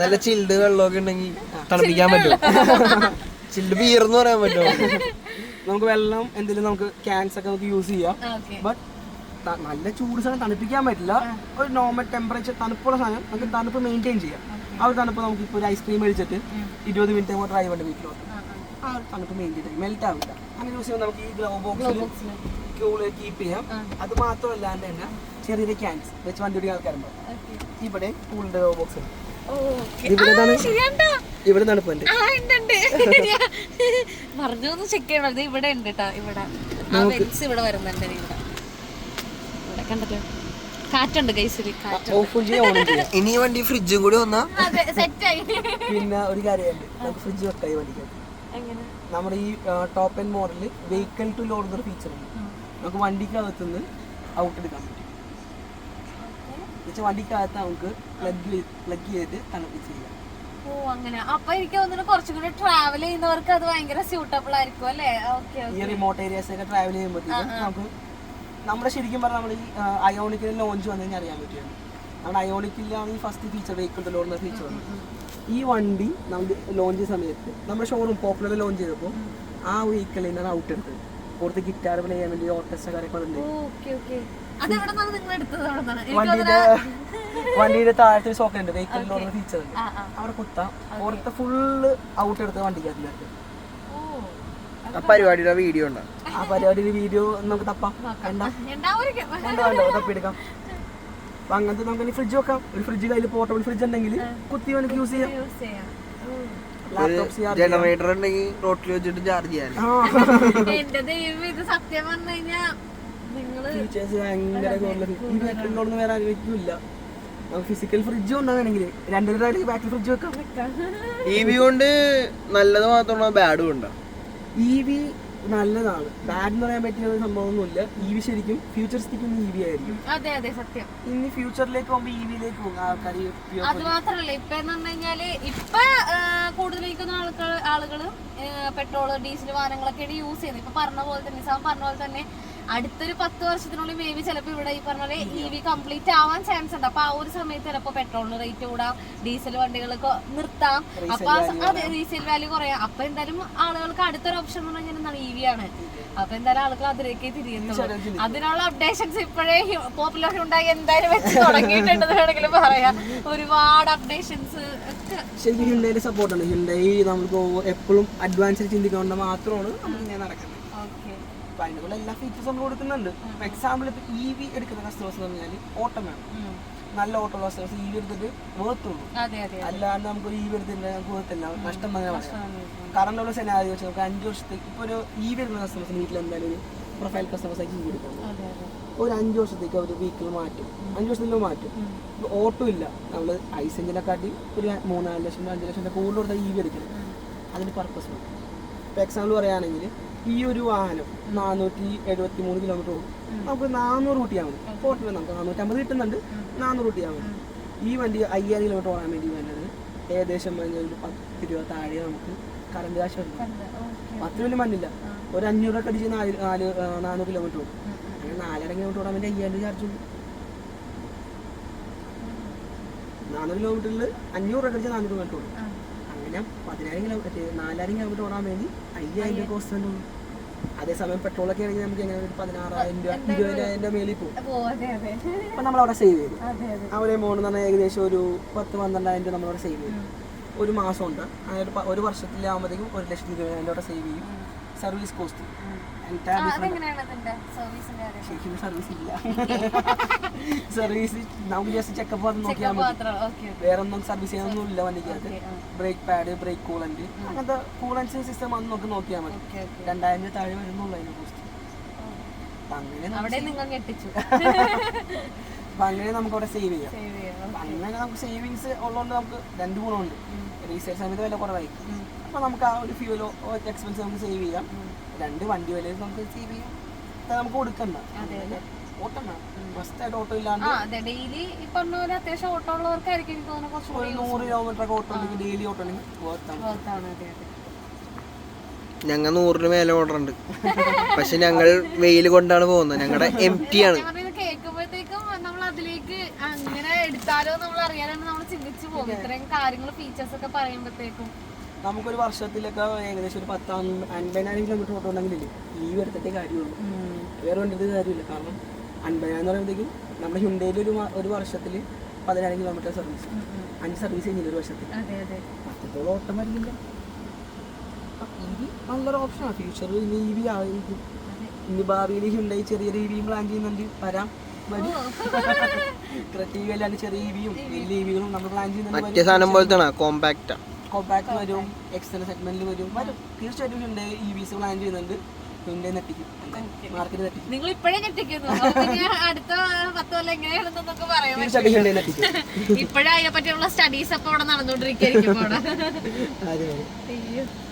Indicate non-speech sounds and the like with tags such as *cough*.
നല്ല ചില്ല് വെള്ളമൊക്കെ ഉണ്ടെങ്കിൽ തണുപ്പിക്കാൻ പറ്റും ചില്ല് *laughs* എന്ന് പറയാൻ പറ്റുമോ? *laughs* നമുക്ക് വെള്ളം എന്തെങ്കിലും നമുക്ക് ക്യാൻസ് ഒക്കെ നമുക്ക് യൂസ് ചെയ്യാം. ഓക്കെ ബട്ട് നല്ല ചൂട് സാധനം തണുപ്പിക്കാൻ പറ്റില്ല. ഒരു നോർമൽ ടെമ്പറേച്ചർ തണുപ്പുള്ള സാധനം നമുക്ക് തണുപ്പ് മെയിന്റെയിൻ ചെയ്യാം. ആ ഒരു തണുപ്പ് നമുക്ക് ഇപ്പോൾ ഒരു ഐസ്ക്രീം കഴിച്ചിട്ട് ഇരുപത് മിനിറ്റ് അങ്ങോട്ട് ഡ്രൈവ് ഉണ്ട് വീട്ടിലോട്ട്. ആ ഒരു തണുപ്പ് മെയിന്റെയിൻ ചെയ്യും മെൽറ്റ് ആവില്ല. അങ്ങനെ യൂസ് ചെയ്യുമ്പോൾ നമുക്ക് ഈ ഗ്ലോ ബോക്സിൽ ക്യൂൾ കീപ്പ് ചെയ്യാം. അത് മാത്രമല്ലാണ്ട് തന്നെ ചെറിയ ചെറിയ ക്യാൻസ് വെച്ച് വണ്ടി ഓടിക്കുന്ന ആൾക്കാരുണ്ടോ? ഇവിടെ കൂളിന്റെ ബോക്സ് ഇവിടെ *laughs* ഒന്ന് ചെക്ക് ചെയ്യണം. ഇത് ഇവിടെ ഉണ്ട് കേട്ടോ ഇവിടെ. ആ വെൻസ് ഇവിടെ വരുന്നുണ്ട് ഇവിടെ. ഇവിടെ കണ്ടല്ലോ കാറ്റുണ്ട് കൈസിൽ ഇനി വണ്ടി ഫ്രിഡ്ജും കൂടി വന്നാ? പിന്നെ ഒരു കാര്യമുണ്ട്. നമുക്ക് ഫ്രിഡ്ജ് നമ്മുടെ ഈ ടോപ്പ് എൻഡ് മോഡലിൽ വെഹിക്കിൾ ടു ലോഡ് എന്നൊരു ഫീച്ചർ ഉണ്ട്. നമുക്ക് വണ്ടിക്കകത്തുനിന്ന് ഔട്ട് എടുക്കാൻ പറ്റും. എന്നുവെച്ചാൽ വണ്ടിക്കകത്ത് നമുക്ക് പ്ലഗ് പ്ലഗ് ചെയ്തിട്ട് തണുപ്പിച്ച് ചെയ്യാം. ഓ അങ്ങനെ. അപ്പൊ എനിക്ക് തോന്നുന്നു കുറച്ചും കൂടി ട്രാവൽ ചെയ്യുന്നവർക്ക് അത് ഭയങ്കര സ്യൂട്ടബിൾ ആയിരിക്കും അല്ലേ? ഓക്കെ ഈ റിമോട്ട് ഏരിയാസ് ഒക്കെ ട്രാവൽ ചെയ്യുമ്പോഴത്തേക്കും നമുക്ക് നമ്മുടെ ശരിക്കും പറഞ്ഞാൽ നമ്മൾ ഈ അയോണിക്കിന് ലോഞ്ച് വന്നു കഴിഞ്ഞാൽ അറിയാൻ പറ്റും നമ്മുടെ അയോണിക്കിലാണ് ഈ ഫസ്റ്റ് ഫീച്ചർ വെഹിക്കിൾ ലോഡ് എന്ന ഫീച്ചർ ഈ വണ്ടി നമുക്ക് ലോഞ്ച് സമയത്ത് നമ്മുടെ ഷോറൂം പോപ്പുലർ ലോഞ്ച് ചെയ്തപ്പോൾ ആ വെഹിക്കിളിൽ നിന്നാണ് ഔട്ട് എടുത്തത്. പുറത്ത് ഗിറ്റാർ പ്ലേ ചെയ്യാൻ വേണ്ടി ഓർക്കസ്ട്ര കാര്യങ്ങളൊക്കെ വണ്ടിയുടെ വണ്ടിയുടെ താഴത്തെ സോക്കറ്റ് ഉണ്ട്. വെഹിക്കിൾ ലോഡ് ഫീച്ചർ ഉണ്ട്. അവിടെ കുത്താം. പുറത്ത് ഫുള്ള് ഔട്ട് എടുത്ത് വണ്ടിക്ക് ആ പരിപാടിയുടെ വീഡിയോ ഉണ്ട്? ആ പരിപാടിയുടെ വീഡിയോ നമുക്ക് തപ്പാം. തപ്പിയെടുക്കാം. അപ്പൊ അങ്ങനത്തെ നമുക്ക് ഫ്രിഡ്ജ് വെക്കാം. ഒരു ഫ്രിഡ്ജ് കയ്യിൽ പോർട്ടബിൾ ഫ്രിഡ്ജ് ഉണ്ടെങ്കിൽ കുത്തി വേണമെങ്കിൽ യൂസ് ചെയ്യാം. യൂസ് ചെയ്യാം. ലാപ്ടോപ്പ് ചെയ്യാം. ജനറേറ്റർ ഉണ്ടെങ്കിൽ റോട്ടിൽ വെച്ചിട്ട് ചാർജ് ചെയ്യാൻ എന്റെ ദൈവം ഇത് സത്യം പറഞ്ഞു കഴിഞ്ഞാ നിങ്ങൾ ഫീച്ചേഴ്സ് ഭയങ്കര കൂടുതൽ ഈ ബാറ്ററിനോടൊന്നും വേറെ ആഗ്രഹിക്കില്ല നമുക്ക് ഫിസിക്കൽ ഫ്രിഡ്ജ് ഉണ്ടാകണമെങ്കിൽ രണ്ടു രൂപ ബാറ്ററി ഫ്രിഡ്ജ് വെക്കാം. ഇ വി കൊണ്ട് നല്ലത് മാത്രമാണോ ബാഡും ഉണ്ടോ ഇ വി നല്ലതാണ്. ബാഡ് എന്ന് പറയാൻ പറ്റിയ ഒരു സംഭവമൊന്നുമില്ല. ഇ വി ശരിക്കും ഫ്യൂച്ചറിസ്റ്റിക് ഇ വി ആയിരിക്കും. അതെ അതെ സത്യം. ഇനി ഫ്യൂച്ചറിലേക്ക് പോകുമ്പോൾ ഇ വിയിലേക്ക് പോകും. ആൾക്കാർ അത് ഇപ്പൊ എന്ന് പറഞ്ഞു കഴിഞ്ഞാൽ ഇപ്പൊ കൂടുതലിരിക്കുന്ന ആൾക്കാർ ആളുകൾ പെട്രോൾ ഡീസൽ വാഹനങ്ങളൊക്കെയാണ് യൂസ് ചെയ്യുന്നത്. ഇപ്പൊ പറഞ്ഞ പോലെ തന്നെ സാം പറഞ്ഞ പോലെ തന്നെ അടുത്തൊരു പത്ത് വർഷത്തിനുള്ളിൽ മേ ബി ചിലപ്പോൾ ഇവിടെ ഈ പറഞ്ഞ പോലെ ഇ വി കംപ്ലീറ്റ് ആവാൻ ചാൻസ് ഉണ്ട്. അപ്പൊ ആ ഒരു സമയത്ത് ചിലപ്പോൾ പെട്രോളിന് റേറ്റ് കൂടാം ഡീസൽ വണ്ടികളൊക്കെ നിർത്താം. അപ്പൊ അതെ റീസെയിൽ വാല്യൂ കുറയാം. അപ്പൊ എന്തായാലും ആളുകൾക്ക് അടുത്തൊരു ഓപ്ഷൻ എന്ന് പറഞ്ഞാൽ എന്താണ്? ഇ വി ആണ്. അപ്പൊ എന്തായാലും ആളുകൾ അതിലേക്ക് തിരിയുന്നു അതിനുള്ള അപ്ഡേഷൻസ് ഇപ്പോഴേ പോപ്പുലർ ഉണ്ടായി എന്തായാലും വെച്ച് തുടങ്ങിയിട്ടുണ്ടെന്ന് വേണമെങ്കിൽ പറയാം. ഒരുപാട് അപ്ഡേഷൻസ് ശരിക്കും ഹിണ്ടയുടെ സപ്പോർട്ടാണ് ഹിണ്ടൈ നമുക്ക് എപ്പോഴും അഡ്വാൻസിൽ ചിന്തിക്കൊണ്ട് മാത്രമാണ് നമ്മൾ ഇങ്ങനെ നടക്കുന്നത്. ഓക്കെ അതിന്റെ കൂടെ എല്ലാ ഫീച്ചേഴ്സ് നമ്മൾ കൊടുക്കുന്നുണ്ട്. ഇപ്പൊ എക്സാമ്പിൾ ഇപ്പൊ ഇ വി എടുക്കുന്ന കസ്റ്റമേഴ്സ് എന്ന് പറഞ്ഞാൽ ഓട്ടം വേണം നല്ല ഓട്ടോ കസ്റ്റമേഴ്സ് ഇ വി എടുത്തിട്ട് വേർത്തുള്ളൂ അല്ലാണ്ട് നമുക്ക് ഒരു ഇ വി എടുത്തില്ല നമുക്ക് വേർത്തില്ല നഷ്ടം തന്നെ പറയാം. കാരണം ഉള്ള സെനാരി വെച്ച് നമുക്ക് അഞ്ച് വർഷത്തേക്ക് ഇപ്പൊ ഒരു ഇ വി എടുക്കുന്ന കസ്റ്റമേഴ്സ് വീട്ടിൽ എന്തായാലും ഒരു പ്രൊഫൈൽ കസ്റ്റമേഴ്സ് ആക്കി ഇ വി ഒരു അഞ്ച് വർഷത്തേക്ക് അവർ വീക്കിൽ മാറ്റും. അഞ്ച് വർഷത്തിൽ മാറ്റും. ഇപ്പൊ ഓട്ടോ ഇല്ല. നമ്മൾ ഐസ് എഞ്ചിനെ കാട്ടി ഒരു മൂന്നാൽ ലക്ഷം അഞ്ച് ലക്ഷം കൂടുതൽ കൊടുത്താൽ ഇ വി എടുക്കണം. അതിന് പർപ്പസ് ഉണ്ട്. ഇപ്പോൾ എക്സാമ്പിൾ പറയുകയാണെങ്കിൽ ഈ ഒരു വാഹനം നാനൂറ്റി എഴുപത്തി മൂന്ന് കിലോമീറ്റർ ഓടും നമുക്ക് നാനൂറ് കൂട്ടിയാൽ മതി ഫോർട്ടി നമുക്ക് നാനൂറ്റമ്പത് കിട്ടുന്നുണ്ട്. നാനൂറ് കൂട്ടിയാൽ മതി ഈ വണ്ടി അയ്യായിരം കിലോമീറ്റർ ഓടാൻ വേണ്ടി വേണ്ടത് ഏകദേശം ഒരു പത്ത് രൂപ താഴെ നമുക്ക് കറണ്ട് കാശ് വരും. പത്ത് രൂപ മണ്ണില്ല ഒരു അഞ്ഞൂറ് ഒക്കെ അടിച്ച് നാല് നാല് നാനൂറ് കിലോമീറ്റർ ഓടും. അങ്ങനെ നാലര കിലോമീറ്റർ ഓടാൻ വേണ്ടി അയ്യായിരം രൂപ ചാർജ് ഉള്ളൂ നാനൂറ് കിലോമീറ്ററിൽ അഞ്ഞൂറ് രൂപ അടിച്ച് നാനൂറ് കിലോമീറ്റർ ഓടും. അങ്ങനെ പതിനായിരം കിലോമീറ്റർ നാലായിരം കിലോമീറ്റർ ഓടാൻ വേണ്ടി അയ്യായിരം രൂപ കോസ്റ്റ് തന്നെ ഉള്ളൂ അതേസമയം പെട്രോളൊക്കെ ആണെങ്കിൽ നമുക്ക് എങ്ങനെ ഒരു പതിനാറായിരം രൂപ ഇരുപതിനായിരം രൂപ മേലിൽ പോകും. അപ്പം നമ്മൾ അവിടെ സേവ് ചെയ്തു എമൗണ്ട് എന്ന് പറഞ്ഞാൽ ഏകദേശം ഒരു പത്ത് പന്ത്രണ്ടായിരം രൂപ നമ്മളവിടെ സേവ് ചെയ്തു. ഒരു മാസം ഉണ്ട് അതായത് പ- ഒരു വർഷത്തിലാകുമ്പോഴത്തേക്കും ഒരു ലക്ഷത്തി ഇരുപതിനായിരം രൂപ സേവ് ചെയ്യും. Service cost. സർവീസ് ഇല്ല സർവീസ് നമുക്ക് ജസ്റ്റ് ചെക്കപ്പ് വന്ന് നോക്കിയാൽ മതി. വേറെ ഒന്നും സർവീസ് ചെയ്യാനൊന്നും ഇല്ല വണ്ടിക്കകത്ത്. ബ്രേക്ക് പാഡ് ബ്രേക്ക് കൂളന്റ് അങ്ങനത്തെ കൂളൻസ് സിസ്റ്റം വന്ന് നോക്കി നോക്കിയാൽ മതി. രണ്ടായിരം രൂപ താഴെ വരുന്നുള്ളൂ അതിന്റെ കോസ്റ്റ് അപ്പൊ അങ്ങനെ നമുക്ക് അവിടെ സേവ് ചെയ്യാം. അങ്ങനെ നമുക്ക് സേവിങ്സ് ഉള്ളതുകൊണ്ട് നമുക്ക് രണ്ട് ഗുണമുണ്ട്. റീസെയിൽ സമയത്ത് വില കുറവായിരിക്കും. അപ്പൊ നമുക്ക് ആ ഒരു ഫ്യൂലോ എക്സ്പെൻസ് നമുക്ക് സേവ് ചെയ്യാം. രണ്ട് വണ്ടി വില നമുക്ക് സേവ് ചെയ്യാം. അത് നമുക്ക് കൊടുക്കണ്ട. ഓട്ടം ഓട്ടോ ഇല്ലാണ്ട് ഡെയിലി ഈ പറഞ്ഞ പോലെ അത്യാവശ്യം ഓട്ടോ ഉള്ളവർക്കായിരിക്കും എനിക്ക് തോന്നുന്നു കുറച്ചും ഒരു കൂടി നൂറ് കിലോമീറ്റർ ഒക്കെ ഓട്ടോ ഉണ്ടെങ്കിൽ ഡെയിലി ഓട്ടോ ഉണ്ടെങ്കിൽ വർത്താണ് വർത്താണ് അതെ അതെ. ഞങ്ങൾ നൂറിന് മേലെ ഓർഡർ ഉണ്ട്. പക്ഷെ ഞങ്ങൾ വെയിൽ കൊണ്ടാണ് പോകുന്നത്. ഞങ്ങളുടെ എം ടി ആണ് കേൾക്കുമ്പോഴത്തേക്കും നമ്മൾ അതിലേക്ക് അങ്ങനെ എടുത്താലോ നമ്മൾ അറിയാനാണ് നമ്മൾ ചിന്തിച്ചു പോകും ഇത്രയും കാര്യങ്ങൾ ഫീച്ചേഴ്സ് ഒക്കെ പറയുമ്പോഴത്തേക്കും. നമുക്കൊരു വർഷത്തിലൊക്കെ ഏകദേശം ഒരു പത്ത് അൻപതിനായിരം കിലോമീറ്റർ ഓട്ടുണ്ടെങ്കിലേ ഈ എടുത്തിട്ടേ കാര്യമുള്ളൂ. വേറെ വണ്ടിയുടെ കാര്യമില്ല. കാരണം അൻപതിനായിരം എന്ന് പറയുമ്പോഴത്തേക്കും നമ്മുടെ ഹ്യുണ്ടയിൽ ഒരു ഒരു വർഷത്തിൽ പതിനായിരം കിലോമീറ്റർ സർവീസ് അഞ്ച് സർവീസ് കഴിഞ്ഞില്ല ഒരു വർഷത്തിൽ? അതെ അതെ. അത്രത്തോളം ഓട്ടം വരുന്നില്ല ഇ വി നല്ലൊരു ഓപ്ഷനാണ് ഫ്യൂച്ചർ ഇനി ഇ വി ആയിരിക്കും. ഇനി ഭാവിയിൽ ഹ്യുണ്ടായി ചെറിയൊരു ഇ വിയും പ്ലാൻ ചെയ്യുന്നുണ്ട്. വരാം. വരും. ക്രെറ്റീവ് *laughs* അല്ലാണ്ട് ചെറിയ ഇ വിയും വലിയ ഇ വികളും നമ്മൾ പ്ലാൻ ചെയ്യുന്നുണ്ട്. മറ്റേ സാധനം പോലത്തെ കോമ്പാക്റ്റാ കോമ്പാക്ട് വരും എക്സ്റ്റൽ സെഗ്മെന്റിൽ വരും. വരും. തീർച്ചയായിട്ടും ഉണ്ട്. ഇ വിസ് പ്ലാൻ ചെയ്യുന്നുണ്ട്. ഹ്യുണ്ടായി നെട്ടിക്കും മാർക്കറ്റ് നെട്ടിക്കും നിങ്ങൾ ഇപ്പോഴേ ഞെട്ടിക്കുന്നു അടുത്ത പത്ത് കൊല്ലം എങ്ങനെയാണെന്നൊക്കെ പറയാം. ഇപ്പോഴേ അതിനെ പറ്റിയുള്ള സ്റ്റഡീസ് ഒക്കെ അവിടെ നടന്നുകൊണ്ടിരിക്കുകയായിരിക്കും. *laughs*